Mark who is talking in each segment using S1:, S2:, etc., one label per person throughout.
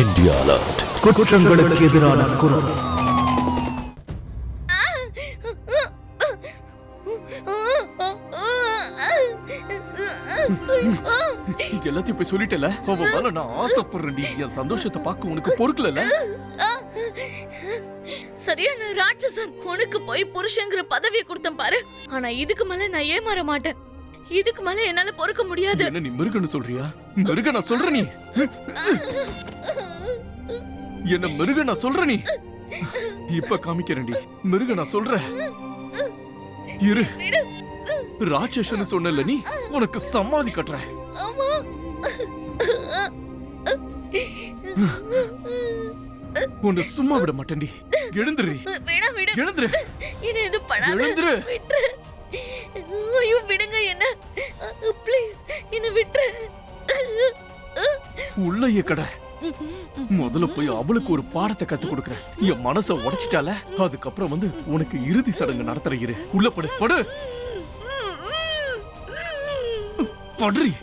S1: India alert
S2: குற்றங்களுக்கு எதிரான குரல்.
S3: எல்லாத்தையும் போய் சொல்லிட்டல? அவ மேல நான் ஆசைப்படுறேன்டி. என் சந்தோஷத்தை பார்க்க உனக்கு பொறுக்கல
S4: சரியான ராட்சசன் உனக்கு போய் புருஷங்கிற பதவியை கொடுத்தேன் பாரு. ஆனா இதுக்கு மேல நான் ஏமாற மாட்டேன். இதுக்கு மேல என்னால பொறுக்க முடியாது.
S3: என்ன நீ மிருகன்னு சொல்றியா? மிருக நான் சொல்ற நீ? என்ன மிருக நான் சொல்ற நீ? இப்ப காமிக்கிறேன்டி. மிருக நான் சொல்றேன். இரு. ராட்சசன்னு சொன்னல நீ? உனக்கு சமாதி கட்டுறேன். உன்னை சும்மா விட மாட்டேன்டி. எழுந்துரு. எழுந்துரு.
S4: என்ன இது பண்ணாத.
S3: எழுந்துரு.
S4: ஐயோ விடுங்க என்ன. ப்ளீஸ் என்ன விட்டுரு.
S3: உள்ளயே கடை. முதல்ல போய் அவளுக்கு ஒரு பாடத்தை கத்து கொடுக்கறேன். என் மனச உடைச்சிட்டால அதுக்கப்புறம் வந்து உனக்கு இறுதி சடங்கு நடத்துற இரு. உள்ள படு படு. படுறி.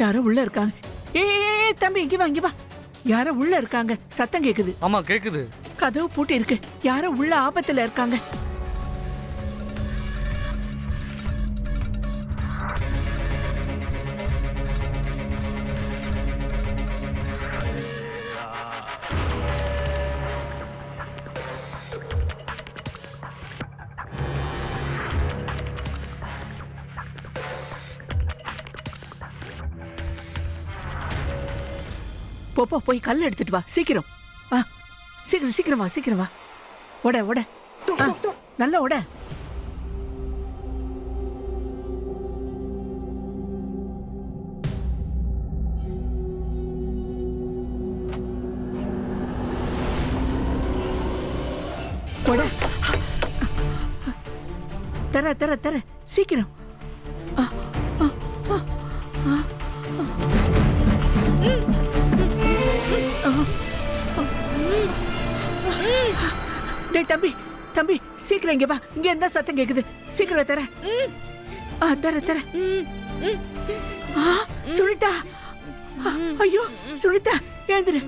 S5: யாரோ உள்ள இருக்காங்க. ஏய், தம்பி இங்க வா இங்க வா. யாரோ உள்ள இருக்காங்க. சத்தம் கேக்குது.
S6: ஆமா கேக்குது.
S5: கதவு பூட்டி இருக்கு யாரோ உள்ள ஆபத்துல இருக்காங்க. போ போ போய் கல் எடுத்துட்டு வா. சீக்கிரம். ஆ சீக்கிரம் சீக்கிரம் வா சீக்கிரம் வா. ஓட ஓட. நல்லா ஓட. தர தர தர. சீக்கிரம். டேய் தம்பி தம்பி சீக்கிரம் இங்க வா. இங்க இருந்தா சத்தம் கேக்குது. சீக்கிரம் தர. ஆ தர தர. ஆ சுனிதா. ஐயோ சுனிதா எழுந்துரு.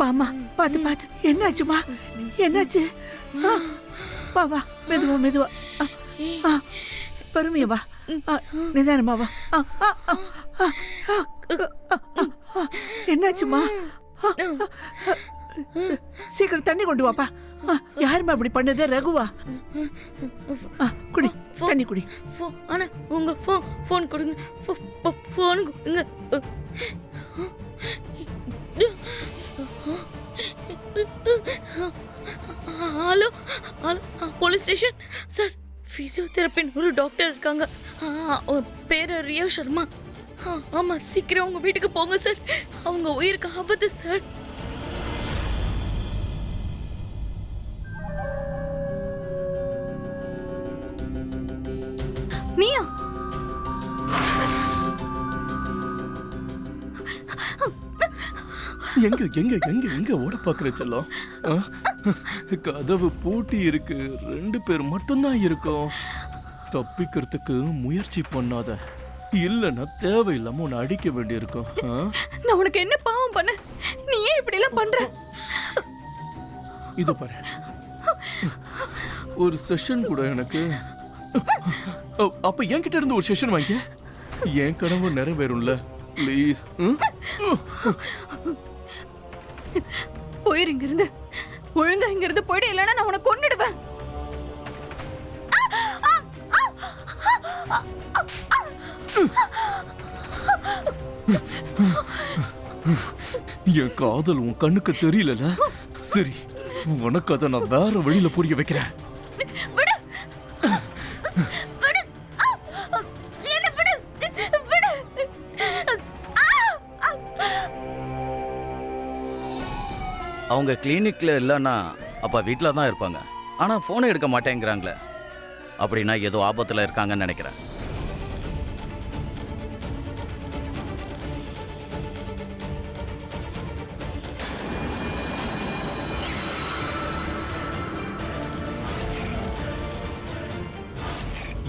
S5: வாமா பாத்து பாத்து என்னாச்சுமா என்னாச்சு? வா வா மெதுவா மெதுவா. ஆ பொறுமையா வா. நிதானமா வா. என்னாச்சுமா சீக்கிரம் தண்ணி கொண்டு வாப்பா. ஆ, யாரும்மா பண்ணதே? ரகுவா? குடி தண்ணி குடி.
S4: ஃபோ ஆனா உங்க ஃபோன் ஃபோன் கொடுங்க. ஃபோ- ஃபோன் கொடுங்க. Hello hello police station. Sir ஃபிசியோதெரப்பின்னு ஒரு டாக்டர் இருக்காங்க. ஆ, அவ பேரு ரியா சர்மா. ஆமாம் சீக்கிரம் அவங்க வீட்டுக்கு போங்க சார். அவங்க உயிருக்கு ஆபத்து சார்.
S3: எங்க எங்க எங்க எங்க ஓட பாக்குற செல்லம்? கதவு பூட்டி இருக்கு. ரெண்டு பேர் மட்டும்தான் இருக்கோம். தப்பிக்கிறதுக்கு முயற்சி பண்ணாத. இல்லைன்னா தேவையில்லாம உன்னை அடிக்க வேண்டியிருக்கும்?
S1: நான் உனக்கு என்ன பாவம் பண்ண? நீ ஏன் இப்படி எல்லாம் பண்ற?
S3: இது பாரு. ஒரு செஷன் கூட எனக்கு. அப்ப என்கிட்ட இருந்து ஒரு செஷன் வாங்கி என் கனவு நிறைவேறும்ல. ப்ளீஸ்
S1: போயிரு இங்க இருந்து ஒழுங்கா இங்க இருந்து போயிடு இல்லைன்னா நான் உனக்கு கொன்னுடுவேன்.
S3: என் காதல் உன் கண்ணுக்கு தெரியல சரி உனக்கு அதை நான் வேற வழியில புரிய வைக்கிறேன்.
S6: அவங்க கிளினிக்ல இல்லைன்னா அப்ப வீட்டில் தான் இருப்பாங்க. ஆனா ஃபோனை எடுக்க மாட்டேங்கிறாங்களே. அப்படின்னா ஏதோ ஆபத்துல இருக்காங்கன்னு நினைக்கிறேன்.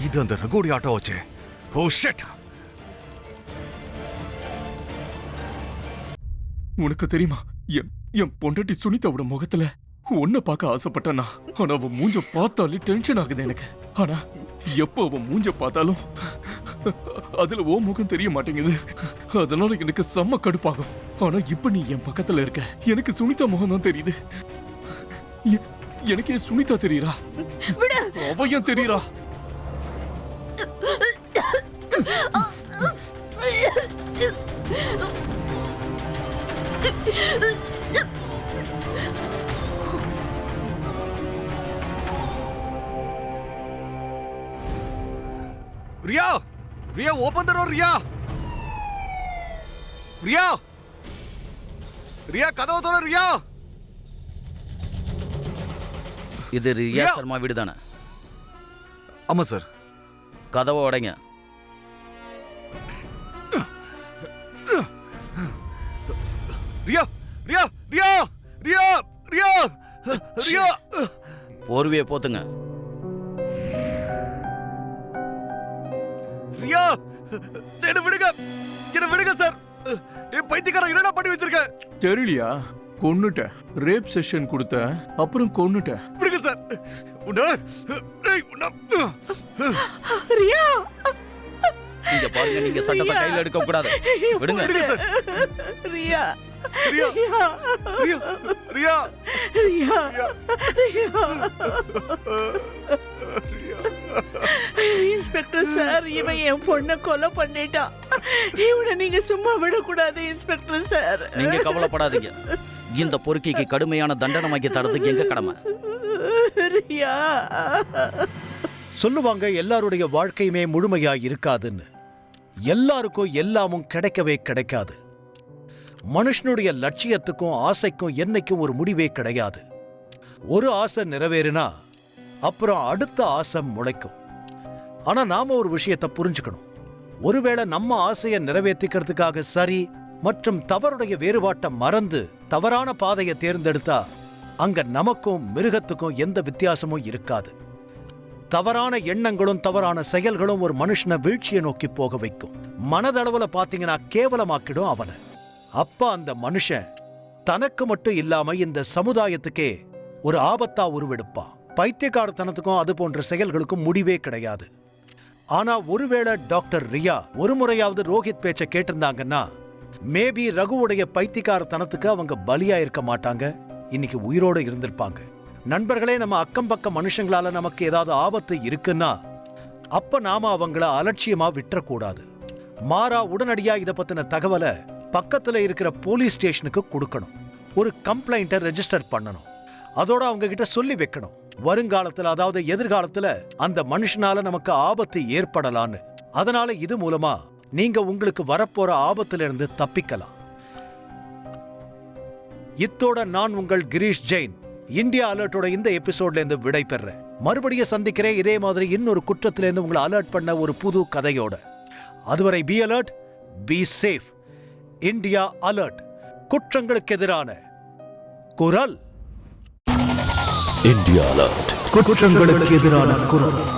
S2: இது அந்த ரகோடி ஆட்டோ வச்சு. ஓ ஷெட்
S3: உனக்கு தெரியுமா? என் என் பொண்டாட்டி சுனிதாவோட முகத்துல உன்னை பார்க்க ஆசைப்பட்டனா ஆனா அவன் மூஞ்ச பார்த்தாலே டென்ஷன் ஆகுது எனக்கு ஆனா எப்போ அவன் மூஞ்ச பார்த்தாலும் அதுல ஓ முகம் தெரிய மாட்டேங்குது அதனால எனக்கு செம்ம கடுப்பாகும் ஆனா இப்ப நீ என் பக்கத்துல இருக்க எனக்கு சுனிதா முகம் தான் தெரியுது எனக்கு சுனிதா தெரியுறா அவ ஏன் தெரியுறா
S2: Riya! Riya open the door Riya! Riya! Riya கதவை தோற ரியா!
S6: இது ரியா
S2: ரியா!
S6: சர்மா வீடு தானே
S2: ஆமா சார்
S6: கதவை உடைங்க.
S2: ரியா ரியா ரியா! ரியா ரியா! ரியா!
S6: போர்வையை போத்துங்க.
S2: ரியா என்ன விடுங்க. என்ன விடுங்க சார் என் பைத்தியக்காரன் என்னடா பண்ணி வச்சிருக்க?
S3: தெரியலையா? கொன்னுட்டேன். ரேப் செஷன் கொடுத்தேன். அப்புறம் கொன்னுட்டேன்.
S2: விடுங்க சார் உன்ன டேய், உன்ன.
S5: ரியா!
S6: இங்க பாருங்க நீங்க சட்டத்தை கையில எடுக்க கூடாது விடுங்க.
S2: விடுங்க sir
S5: Riya!
S2: Riya!
S5: Riya!
S2: Riya! Riya!
S5: Riya! Riya! Inspector sir இவன் என் பொண்ணை கொலை பண்ணிட்டான் இவனை நீங்க சும்மா விடக்கூடாது இன்ஸ்பெக்டர் சார்.
S6: நீங்க கவலைப்படாதீங்க. இந்த பொறுக்கிக்கு கடுமையான தண்டனை வாங்கி தரதுக்கு எங்க கடமை?
S5: ரியா.
S7: சொல்லுவாங்க எல்லாருடைய வாழ்க்கையுமே முழுமையா இருக்காதுன்னு. எல்லாருக்கும் எல்லாமும் கிடைக்கவே கிடைக்காது. மனுஷனுடைய லட்சியத்துக்கும் ஆசைக்கும் என்னைக்கும் ஒரு முடிவே கிடையாது. ஒரு ஆசை நிறைவேறினா அப்புறம் அடுத்த ஆசை முளைக்கும். ஆனா நாம ஒரு விஷயத்தை புரிஞ்சுக்கணும். ஒருவேளை நம்ம ஆசையை நிறைவேற்றிக்கிறதுக்காக சரி மற்றும் தவறுடைய வேறுபாட்டை மறந்து தவறான பாதையை தேர்ந்தெடுத்தா அங்க நமக்கும் மிருகத்துக்கும் எந்த வித்தியாசமும் இருக்காது. தவறான எண்ணங்களும் தவறான செயல்களும் ஒரு மனுஷனை வீழ்ச்சியை நோக்கி போக வைக்கும். மனதளவுல பாத்தீங்கன்னா கேவலமாக்கிடும் அவனை. அப்ப அந்த மனுஷன் தனக்கு மட்டும் இல்லாம இந்த சமுதாயத்துக்கே ஒரு ஆபத்தா உருவெடுப்பான். பைத்தியக்காரத்தனத்துக்கும் அது போன்ற செயல்களுக்கும் முடிவே கிடையாது. ஆனா ஒருவேளை டாக்டர் ரியா ஒரு முறையாவது ரோஹித் பேச்ச கேட்டிருந்தாங்கன்னா மேபி ரகுவுடைய பைத்தியக்காரத்தனத்துக்கு அவங்க பலியா இருக்க மாட்டாங்க. இன்னைக்கு உயிரோட இருந்திருப்பாங்க. நண்பர்களே நம்ம அக்கம் பக்கம் மனுஷங்களால நமக்கு ஏதாவது ஆபத்து இருக்குன்னா அப்ப நாம அவங்கள அலட்சியமா விட்டுறக்கூடாது. மாறா உடனடியா இதை பத்தின தகவலை பக்கத்துல இருக்கிற போலீஸ் ஸ்டேஷனுக்கு கொடுக்கணும். ஒரு கம்ப்ளைண்ட்டை ரெஜிஸ்டர் பண்ணணும். அதோட அவங்க கிட்ட சொல்லி வைக்கணும். வருங்காலத்துல அதாவது எதிர்காலத்துல அந்த மனுஷனால நமக்கு ஆபத்து ஏற்படலான்னு. அதனால இது மூலமா நீங்க உங்களுக்கு வரப்போற ஆபத்துல இருந்து தப்பிக்கலாம். இத்தோட நான் உங்கள் கிரீஷ் ஜெயின். இந்தியா அலர்ட்டோட இந்த எபிசோட்ல இருந்து விடை பெறேன் மறுபடியும் சந்திக்கிறேன். இதே மாதிரி இன்னொரு குற்றத்துல இருந்து உங்களை அலர்ட் பண்ண ஒரு புது கதையோட. அதுவரை be alert be safe India alert. குற்றங்களுக்கு எதிரான குரல்.
S8: இந்தியா அலர்ட்
S7: குற்றங்களுக்கு எதிரான குரல்.